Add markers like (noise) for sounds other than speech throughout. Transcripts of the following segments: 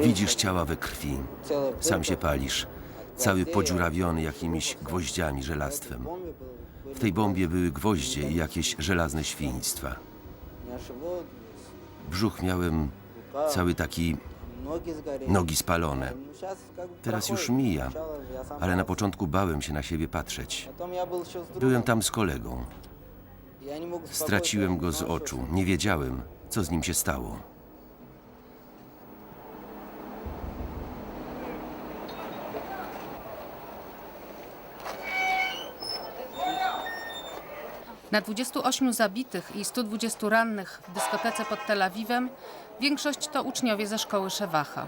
Widzisz ciała we krwi, sam się palisz, cały podziurawiony jakimiś gwoździami, żelastwem. W tej bombie były gwoździe i jakieś żelazne świństwa. Brzuch miałem cały taki nogi spalone. Teraz już mija, ale na początku bałem się na siebie patrzeć. Byłem tam z kolegą. Straciłem go z oczu. Nie wiedziałem, co z nim się stało. Na 28 zabitych i 120 rannych w dyskotece pod Tel Awiwem większość to uczniowie ze szkoły Szewacha.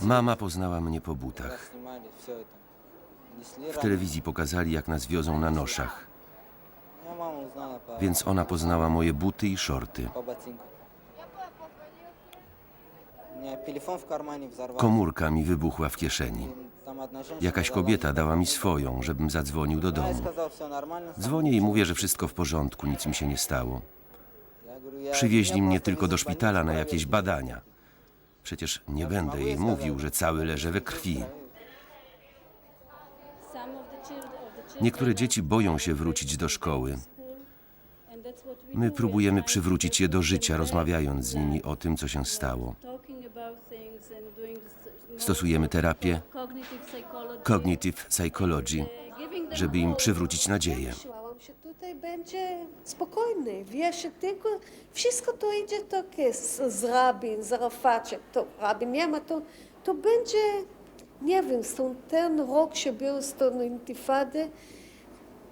Mama poznała mnie po butach. W telewizji pokazali, jak nas wiozą na noszach, więc ona poznała moje buty i szorty. Komórka mi wybuchła w kieszeni. Jakaś kobieta dała mi swoją, żebym zadzwonił do domu. Dzwonię i mówię, że wszystko w porządku, nic mi się nie stało. Przywieźli mnie tylko do szpitala na jakieś badania. Przecież nie będę jej mówił, że cały leży we krwi. Niektóre dzieci boją się wrócić do szkoły. My próbujemy przywrócić je do życia, rozmawiając z nimi o tym, co się stało. Stosujemy terapię cognitive psychology, żeby im przywrócić nadzieję. Tutaj będzie spokojnie. Wiesz, tylko wszystko to idzie takie z, rabin, z Arafacie. To rabin nie ma, to, to będzie, nie wiem, stąd ten rok, był z tą intifady,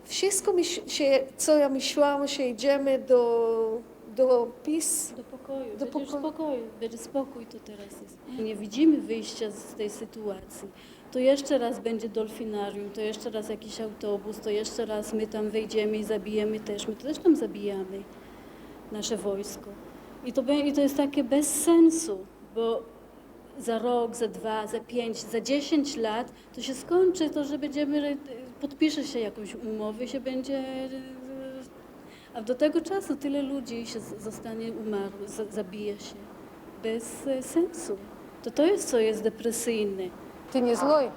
wszystko, się, co ja myślałam, że idziemy do, do PiS, Do pokoju, Do będzie pokoju. spokoju, będzie spokój to teraz jest. Nie widzimy wyjścia z tej sytuacji. To jeszcze raz będzie dolfinarium, to jeszcze raz jakiś autobus, to jeszcze raz my tam wejdziemy i zabijemy też. My też tam zabijamy nasze wojsko. I to, I to jest takie bez sensu, bo za rok, za dwa, za pięć, za dziesięć lat, to się skończy to, że będziemy, podpisze się jakąś umowę i się będzie... A do tego czasu tyle ludzi się zostanie umarło, zabije się bez e, sensu. To to jest, co jest depresyjne. Ty nie zły?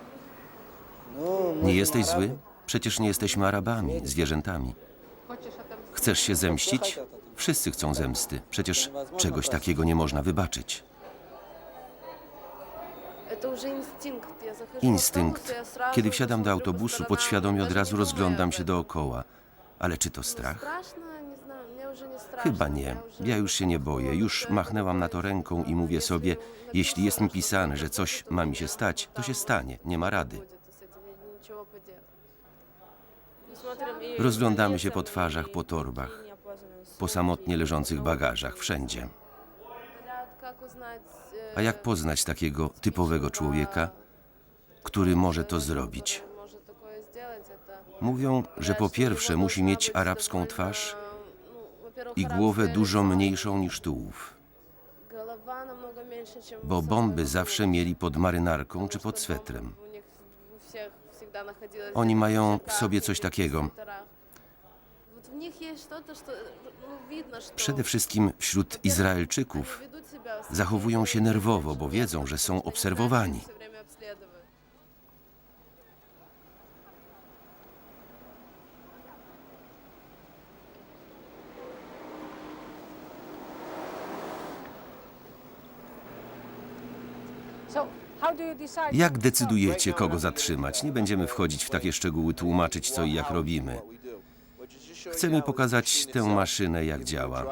Nie jesteś zły? Przecież nie jesteśmy Arabami, zwierzętami. Chcesz się zemścić? Wszyscy chcą zemsty. Przecież czegoś takiego nie można wybaczyć. Instynkt. Kiedy wsiadam do autobusu, podświadomie od razu rozglądam się dookoła. Ale czy to strach? Chyba nie. Ja już się nie boję. Już machnęłam na to ręką i mówię sobie, jeśli jest mi pisane, że coś ma mi się stać, to się stanie. Nie ma rady. Rozglądamy się po twarzach, po torbach, po samotnie leżących bagażach, wszędzie. A jak poznać takiego typowego człowieka, który może to zrobić? Mówią, że po pierwsze musi mieć arabską twarz i głowę dużo mniejszą niż tułów, bo bomby zawsze mieli pod marynarką czy pod swetrem. Oni mają w sobie coś takiego. Przede wszystkim wśród Izraelczyków zachowują się nerwowo, bo wiedzą, że są obserwowani. Jak decydujecie, kogo zatrzymać? Nie będziemy wchodzić w takie szczegóły, tłumaczyć co i jak robimy. Chcemy pokazać tę maszynę, jak działa.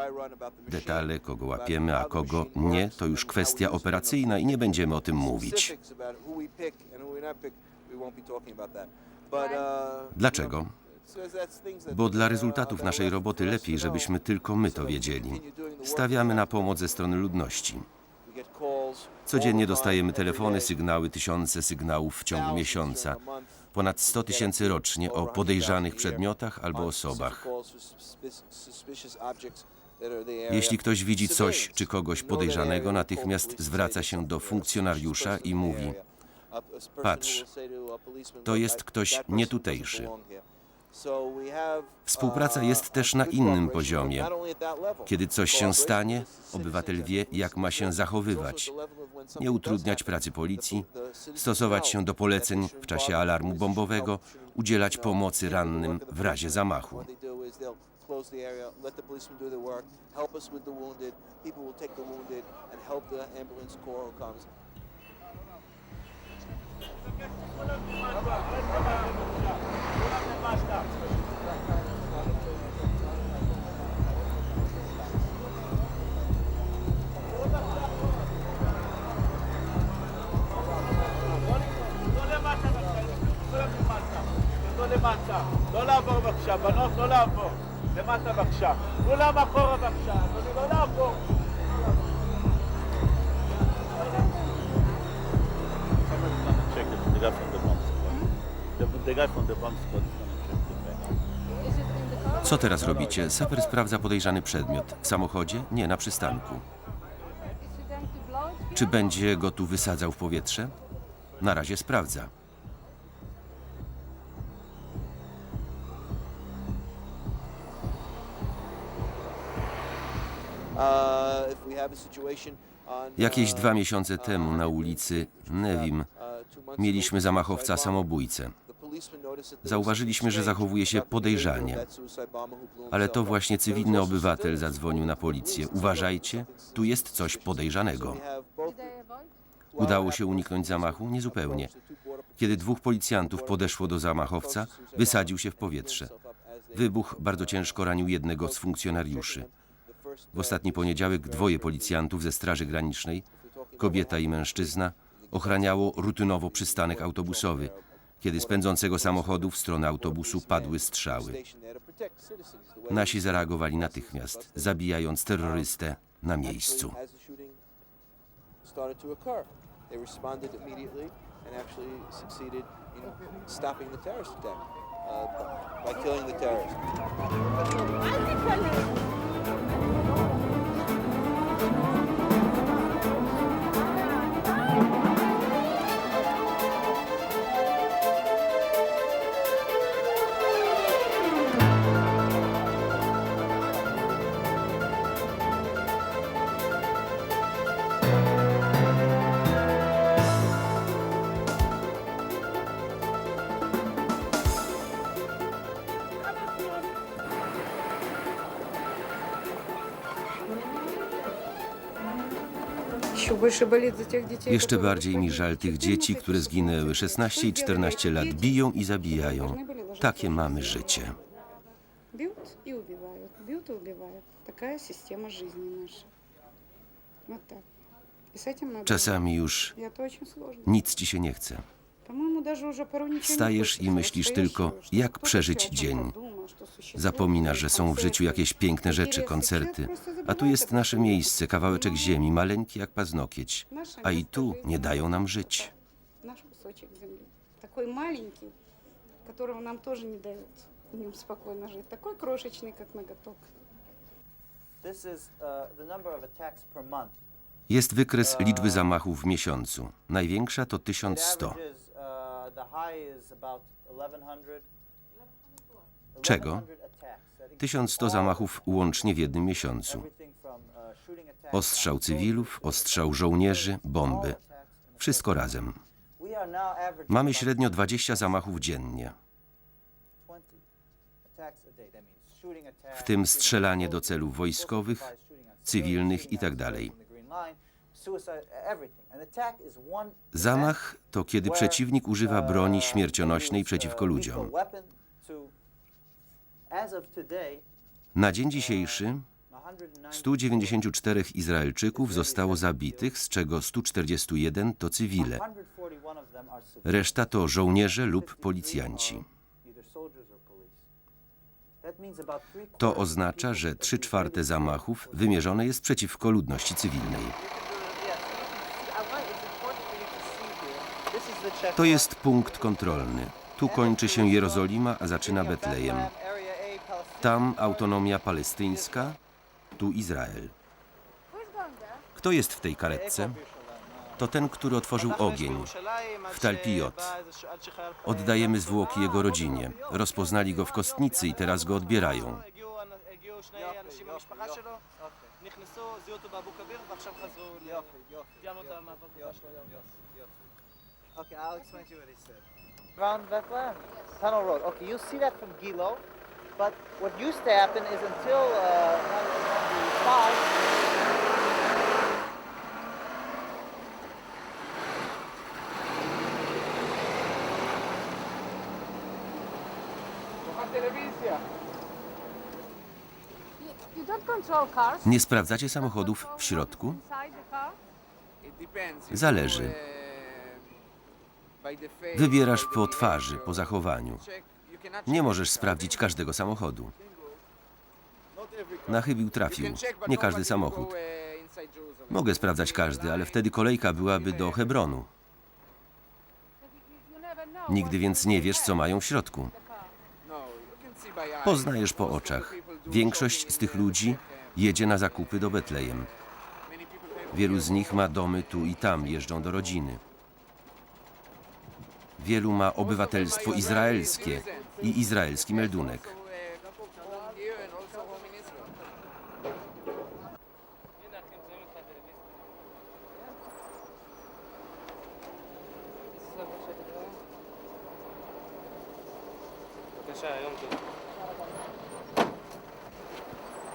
Detale, kogo łapiemy, a kogo nie, to już kwestia operacyjna i nie będziemy o tym mówić. Dlaczego? Bo dla rezultatów naszej roboty lepiej, żebyśmy tylko my to wiedzieli. Stawiamy na pomoc ze strony ludności. Codziennie dostajemy telefony, sygnały, tysiące sygnałów w ciągu miesiąca. Ponad 100 tysięcy rocznie o podejrzanych przedmiotach albo osobach. Jeśli ktoś widzi coś czy kogoś podejrzanego, natychmiast zwraca się do funkcjonariusza i mówi: Patrz, to jest ktoś nietutejszy. Współpraca jest też na innym poziomie. Kiedy coś się stanie, obywatel wie, jak ma się zachowywać. Nie utrudniać pracy policji, stosować się do poleceń w czasie alarmu bombowego, udzielać pomocy rannym w razie zamachu. close the area, let the policemen do their work, help us with the wounded. People will take the wounded and help the ambulance corps who comes. לעבור בבקשה, בנות, לא לעבור. למטה בבקשה. כולם אחורה בבקשה, אדוני, לא לעבור. The guy from the bomb squad. The, the guy from the bomb squad is gonna check the bag. Co teraz robicie? Saper sprawdza podejrzany przedmiot. W samochodzie? Nie, na przystanku. Czy będzie go tu wysadzał w powietrze? Na razie sprawdza. Jakieś uh, dwa miesiące temu na ulicy Nevim uh, mieliśmy zamachowca samobójcę. Zauważyliśmy, że zachowuje się podejrzanie. Ale to właśnie cywilny obywatel zadzwonił na policję. Uważajcie, tu jest coś podejrzanego. Udało się uniknąć zamachu? Niezupełnie. Kiedy dwóch policjantów podeszło do zamachowca, wysadził się w powietrze. Wybuch bardzo ciężko ranił jednego z funkcjonariuszy. W ostatni poniedziałek dwoje policjantów ze Straży Granicznej, kobieta i mężczyzna, ochraniało rutynowo przystanek autobusowy, kiedy z pędzącego samochodu w stronę autobusu padły strzały. Nasi zareagowali natychmiast, zabijając terrorystę na miejscu. Uh, by killing the terrorist. Thank you. Jeszcze bardziej mi żal tych dzieci, które zginęły 16 i 14 lat, biją i zabijają. Takie mamy życie. Бьют и убивают, бьют и убивают. Такая система жизни наша. Вот так. И с этим надо... Czasami już И это очень сложно. nic ci się nie chce. Wstajesz i myślisz tylko, jak przeżyć dzień. Zapominasz, że są w życiu jakieś piękne rzeczy, koncerty. A tu jest nasze miejsce, kawałeczek ziemi, maleńki jak paznokieć. A i tu nie dają nam żyć. Nasz kusoczek ziemi. Taki maleńki, którego nam też nie dają nim spokojnie żyć. Taki kroszeczny jak. Jest wykres liczby zamachów w miesiącu. Największa to 1100. Czego? 1100 attacks. That includes 1100 all- zamachów łącznie w jednym miesiącu. uh, Ostrzał cywilów, ostrzał żołnierzy, bomby. Wszystko razem. Mamy średnio 20 zamachów dziennie. 20 attacks a day. That means shooting attacks, w tym strzelanie do celów wojskowych, cywilnych shooting Zamach to kiedy przeciwnik używa broni śmiercionośnej przeciwko ludziom. Na dzień dzisiejszy 194 Izraelczyków zostało zabitych, z czego 141 to cywile. Reszta to żołnierze lub policjanci. To oznacza, że 3 czwarte zamachów wymierzone jest przeciwko ludności cywilnej. To jest punkt kontrolny. Tu kończy się Jerozolima, a zaczyna Betlejem. Tam autonomia palestyńska, tu Izrael. Kto jest w tej karetce? To ten, który otworzył ogień w Talpijot. Oddajemy zwłoki jego rodzinie. Rozpoznali go w kostnicy i teraz go odbierają. Okay, I'll explain to you what he said. Around Bethlehem, Tunnel Road. Okay, you'll see that from Gilo, but what used to happen is until uh, 1995, You don't control cars Nie sprawdzacie samochodów w środku? Zależy. Wybierasz po twarzy, po zachowaniu. Nie możesz sprawdzić każdego samochodu. Na chybił trafił. Nie każdy samochód. Mogę sprawdzać każdy, ale wtedy kolejka byłaby do Hebronu. Nigdy więc nie wiesz, co mają w środku. Poznajesz po oczach. Większość z tych ludzi jedzie na zakupy do Betlejem. Wielu z nich ma domy tu i tam, jeżdżą do rodziny. Wielu ma obywatelstwo izraelskie i izraelski meldunek.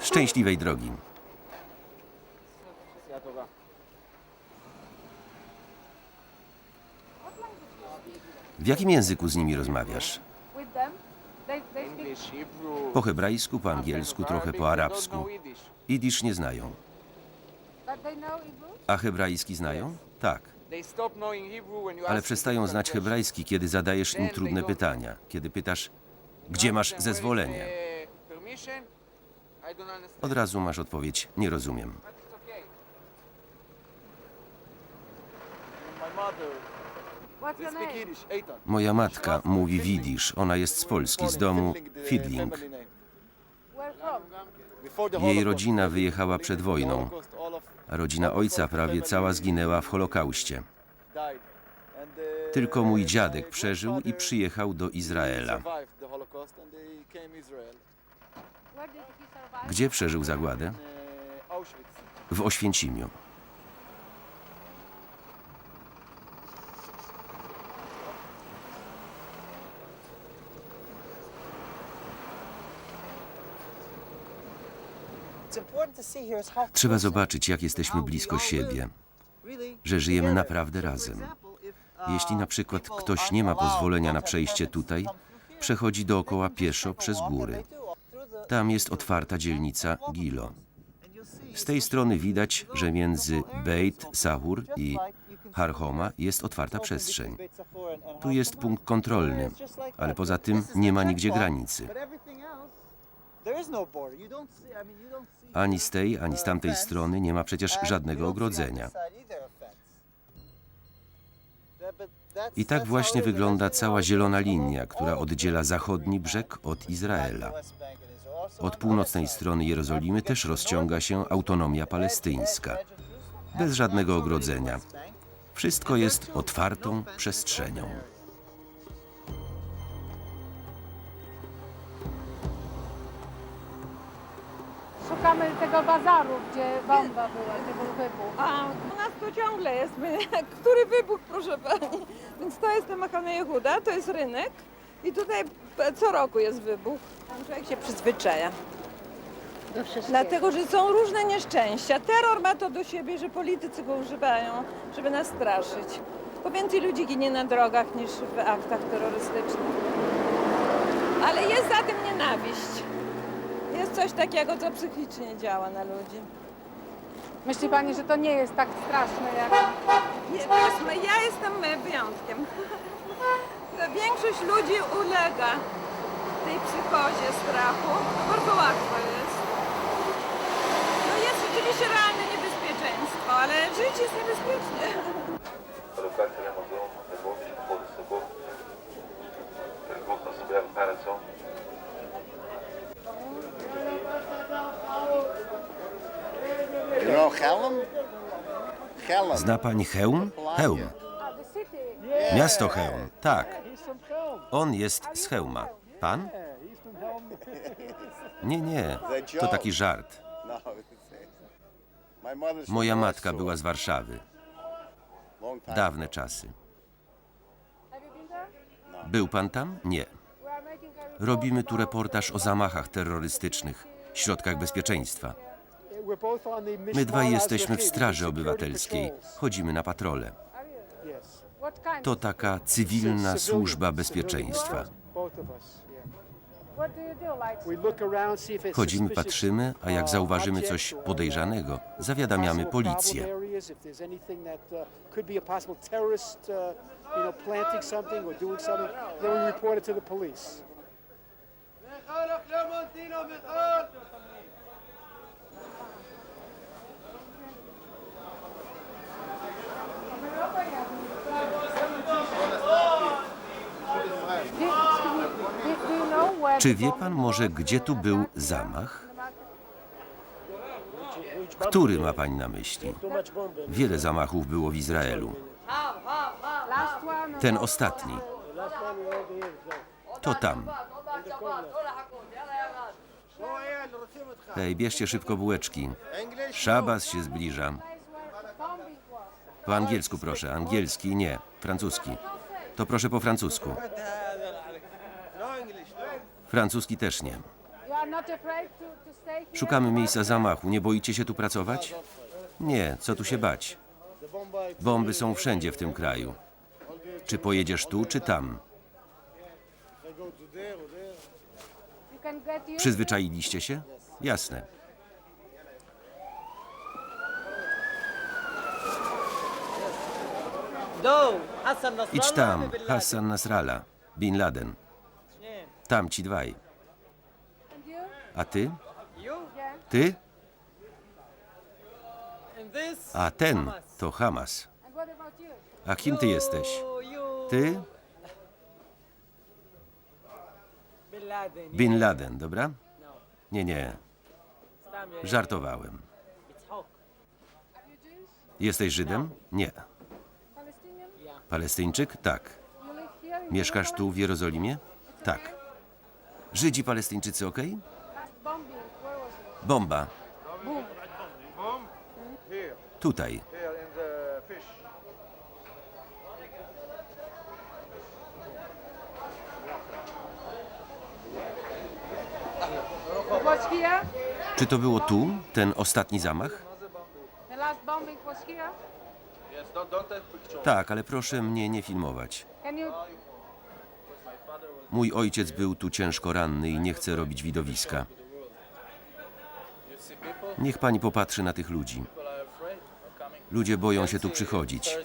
Szczęśliwej drogi. W jakim języku z nimi rozmawiasz? Po hebrajsku, po angielsku, trochę po arabsku. Idisz nie znają. A hebrajski znają? Tak. Ale przestają znać hebrajski, kiedy zadajesz im trudne pytania. Kiedy pytasz, gdzie masz zezwolenie? Od razu masz odpowiedź, nie rozumiem. Moja matka mówi widzisz, ona jest z Polski, z domu Fidling. Jej rodzina wyjechała przed wojną, a rodzina ojca prawie cała zginęła w Holokauście. Tylko mój dziadek przeżył i przyjechał do Izraela. Gdzie przeżył zagładę? W Oświęcimiu. it's important to see here is how Trzeba zobaczyć, jak jesteśmy blisko siebie, że żyjemy naprawdę razem. Jeśli na przykład ktoś nie ma pozwolenia na przejście tutaj, przechodzi dookoła pieszo przez góry. Tam jest otwarta dzielnica Gilo. Z tej strony widać, że między Beit Sahur i Harhoma jest otwarta przestrzeń. Tu jest punkt kontrolny, ale poza tym nie ma nigdzie granicy. Ani z tej, ani z tamtej strony nie ma przecież żadnego ogrodzenia. I tak właśnie wygląda cała zielona linia, która oddziela zachodni brzeg od Izraela. Od północnej strony Jerozolimy też rozciąga się autonomia palestyńska, bez żadnego ogrodzenia. Wszystko jest otwartą przestrzenią. Szukamy tego bazaru, gdzie bomba była, tego wybuchu. A u nas to ciągle jest. My, (laughs) który wybuch, proszę pani? Więc to jest Machane Jehuda, to jest rynek i tutaj co roku jest wybuch. Tam człowiek się przyzwyczaja. Dlatego, że są różne nieszczęścia. Terror ma to do siebie, że politycy go używają, żeby nas straszyć. Bo więcej ludzi ginie na drogach niż w aktach terrorystycznych. Ale jest za tym nienawiść. Jest coś takiego, co psychicznie działa na ludzi. Myśli pani, że to nie jest tak straszne jak... Nie, powiedzmy, ja jestem e, wyjątkiem. (laughs) Większość ludzi ulega tej psychozie strachu. Bardzo łatwo jest. No jest rzeczywiście realne niebezpieczeństwo, ale życie jest niebezpieczne. You know Chelm? Zna pani Chełm? Chełm. Miasto Chełm, tak. On jest z Chełma. Pan? Nie, nie, to taki żart. Moja matka była z Warszawy. Dawne czasy. Był pan tam? Nie. Robimy tu reportaż o zamachach terrorystycznych, środkach bezpieczeństwa. My dwaj jesteśmy w Straży Obywatelskiej. Chodzimy na patrole. To taka cywilna służba bezpieczeństwa. Chodzimy, patrzymy, a jak zauważymy coś podejrzanego, zawiadamiamy policję. Czy wie pan może, gdzie tu był zamach? Który ma pani na myśli? Wiele zamachów było w Izraelu. Ten ostatni. To tam. Hej, bierzcie szybko bułeczki. Szabas się zbliża. Po angielsku proszę. Angielski nie. Francuski. To proszę po francusku. Francuski też nie. Szukamy miejsca zamachu. Nie boicie się tu pracować? Nie, co tu się bać? Bomby są wszędzie w tym kraju. Czy pojedziesz tu, czy tam? Przyzwyczailiście się? Jasne. Idź tam, Hassan Nasrallah, Bin Laden. Tam ci dwaj. A ty? Ty? A ten to Hamas. A kim ty jesteś? Ty? Bin Laden, dobra? Nie, nie. Żartowałem. Jesteś Żydem? Nie. Palestyńczyk? Tak. Mieszkasz tu w Jerozolimie? Tak. Żydzi Palestyńczycy, ok? Bomba. Tutaj. Czy to było tu, ten ostatni zamach? Tak, ale proszę mnie nie filmować. Mój ojciec był tu ciężko ranny i nie chce robić widowiska. Niech pani popatrzy na tych ludzi. Ludzie boją się tu przychodzić.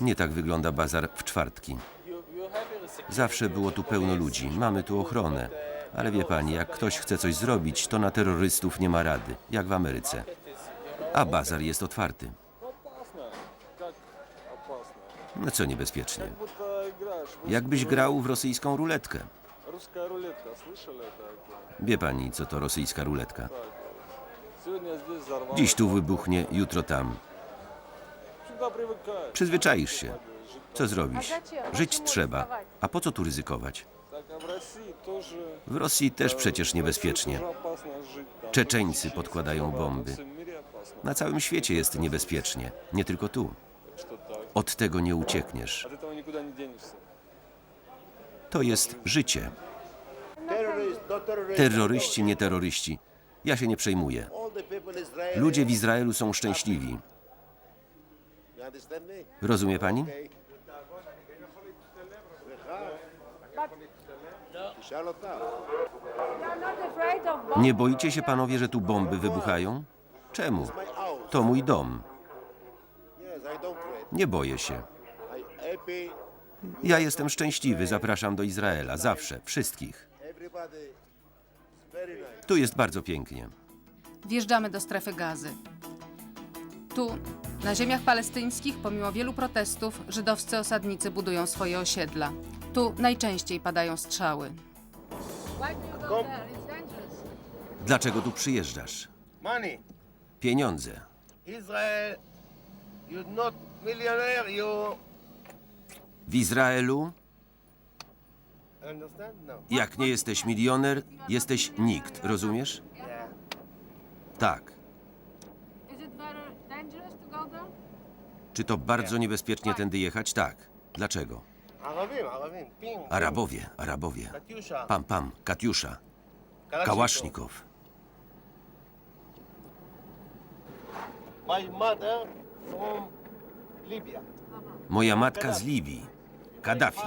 Nie tak wygląda bazar w czwartki. Zawsze było tu pełno ludzi. Mamy tu ochronę. Ale wie pani, jak ktoś chce coś zrobić, to na terrorystów nie ma rady, jak w Ameryce. A bazar jest otwarty. No co niebezpiecznie? Jakbyś grał w rosyjską ruletkę. Wie pani, co to rosyjska ruletka? Dziś tu wybuchnie, jutro tam. Przyzwyczaisz się. Co zrobisz? Żyć trzeba. A po co tu ryzykować? W Rosji też przecież niebezpiecznie. Czeczeńcy podkładają bomby. Na całym świecie jest niebezpiecznie, nie tylko tu. Od tego nie uciekniesz. To jest życie. Terroryści, nie terroryści. Ja się nie przejmuję. Ludzie w Izraelu są szczęśliwi. Rozumie pani? Nie boicie się panowie, że tu bomby wybuchają? Czemu? To mój dom. Nie boję się. Ja jestem szczęśliwy, zapraszam do Izraela, zawsze, wszystkich. Tu jest bardzo pięknie. Wjeżdżamy do strefy gazy. Tu, na ziemiach palestyńskich, pomimo wielu protestów, żydowscy osadnicy budują swoje osiedla. Tu najczęściej padają strzały. Dlaczego tu przyjeżdżasz? Pieniądze. You're not millionaire, you W Izraelu, understand? No. jak nie jesteś milioner, jesteś nikt, rozumiesz? Yeah. Tak. Is it very dangerous to go there? Czy to bardzo niebezpiecznie tędy jechać? Tak. Dlaczego? Arabowie, Arabowie. Pam, pam, Katiusza. Kałasznikow. Moja matka z Libii. Kaddafi.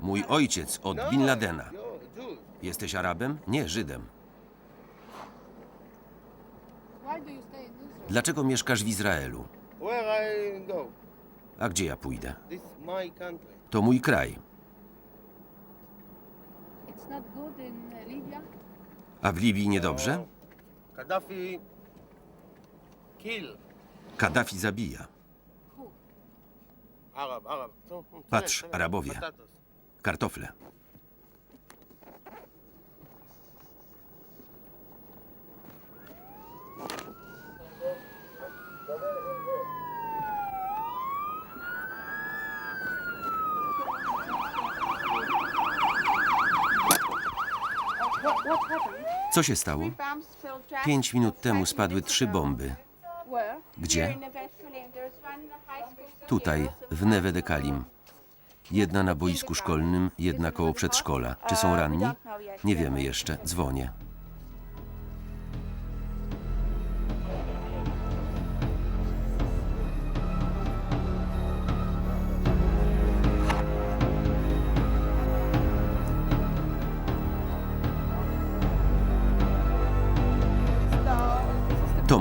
Mój ojciec od Bin Ladena. Jesteś Arabem? Nie, Żydem. Dlaczego mieszkasz w Izraelu? A gdzie ja pójdę? To mój kraj. Uh? A w Libii niedobrze? Kill Kaddafi zabija. Patrz, Arabowie. Kartofle. Co się stało? Pięć minut temu spadły trzy bomby. Gdzie? Tutaj, w Neve de Kalim. Jedna na boisku szkolnym, jedna koło przedszkola. Czy są ranni? Nie wiemy jeszcze. Dzwonię.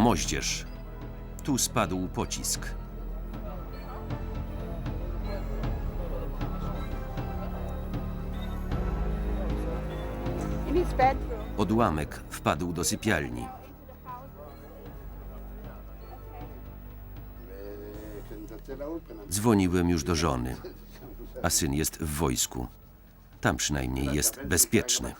Moździerz. Tu spadł pocisk. Odłamek wpadł do sypialni. Dzwoniłem już do żony, a syn jest w wojsku. Tam przynajmniej jest bezpieczny.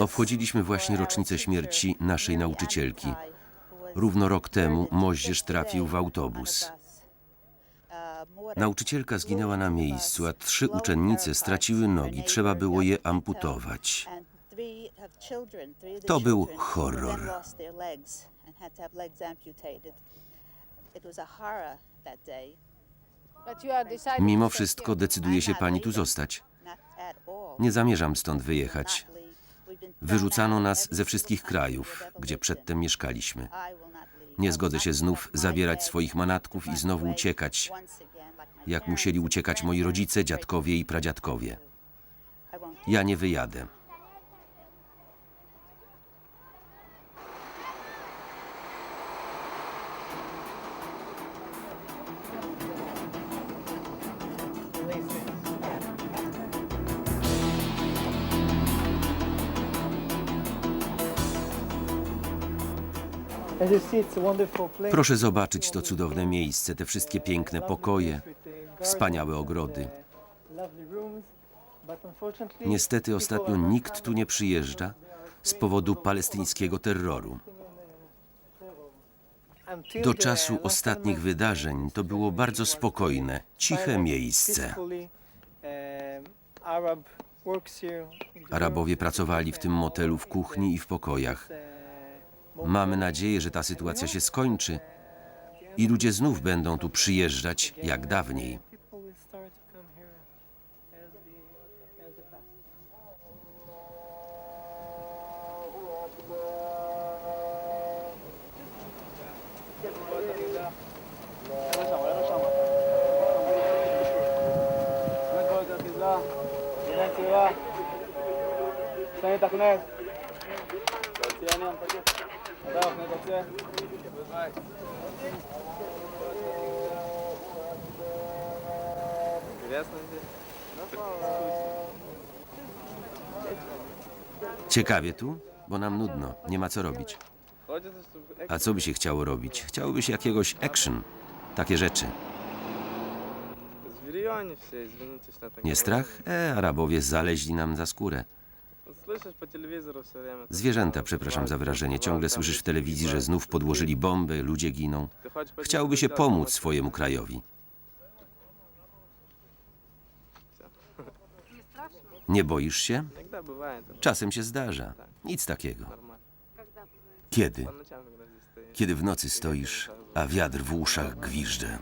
Obchodziliśmy właśnie rocznicę śmierci naszej nauczycielki. Równo rok temu moździerz trafił w autobus. Nauczycielka zginęła na miejscu, a trzy uczennice straciły nogi. Trzeba było je amputować. To był horror. But you are deciding Mimo wszystko decyduje się pani tu zostać. Nie zamierzam stąd wyjechać. Wyrzucano nas ze wszystkich krajów, gdzie przedtem mieszkaliśmy. Nie zgodzę się znów zabierać swoich manatków i znowu uciekać, jak musieli uciekać moi rodzice, dziadkowie i pradziadkowie. Ja nie wyjadę. Proszę zobaczyć to cudowne miejsce, te wszystkie piękne pokoje, wspaniałe ogrody. Niestety ostatnio nikt tu nie przyjeżdża z powodu palestyńskiego terroru. Do czasu ostatnich wydarzeń to było bardzo spokojne, ciche miejsce. Arabowie pracowali w tym motelu w kuchni i w pokojach. Mamy nadzieję, że ta sytuacja się skończy i ludzie znów będą tu przyjeżdżać jak dawniej. Ciekawie tu? Bo nam nudno, nie ma co robić. A co by się chciało robić? Chciałoby się jakiegoś action. Takie rzeczy. Nie strach? E, Arabowie zaleźli nam za skórę. Zwierzęta, przepraszam za wyrażenie. Ciągle słyszysz w telewizji, że znów podłożyli bomby, ludzie giną. Chciałby się pomóc swojemu krajowi. Nie boisz się? Czasem się zdarza. Nic takiego. Kiedy? Kiedy w nocy stoisz, a wiatr w uszach gwiżdże.